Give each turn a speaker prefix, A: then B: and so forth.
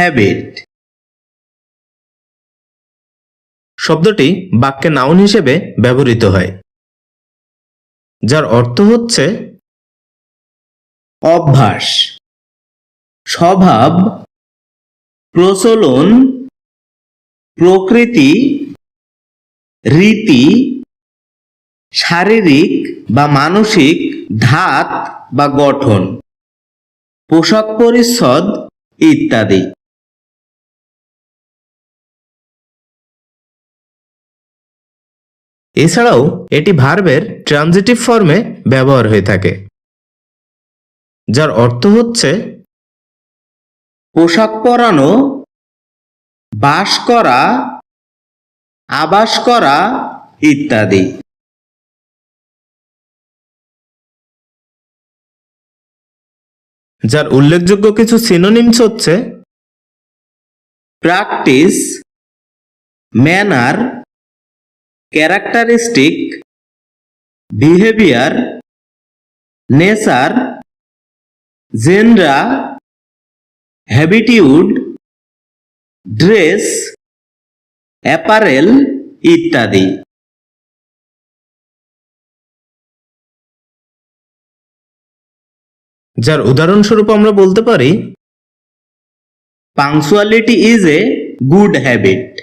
A: Habit
B: শব্দটি বাক্যে noun হিসেবে ব্যবহৃত হয়, যার অর্থ হচ্ছে
A: অভ্যাস, স্বভাব, প্রচলন, প্রকৃতি, রীতি, শারীরিক বা মানসিক, ধাত বা গঠন, পোশাক পরিচ্ছদ ইত্যাদি।
B: এছাড়াও এটি ভার্বের ট্রানজিটিভ ফর্মে ব্যবহার হয়ে থাকে, যার অর্থ হচ্ছে
A: পোশাক পরানো, বাস করা, আবাস করা ইত্যাদি।
B: যার উল্লেখযোগ্য কিছু সিনোনিমস হচ্ছে
A: practice manner characteristic behaviour nature genre habitude dress apparel ইত্যাদি।
B: যার উদাহরণস্বরূপ আমরা বলতে পারি
A: punctuality is a good habit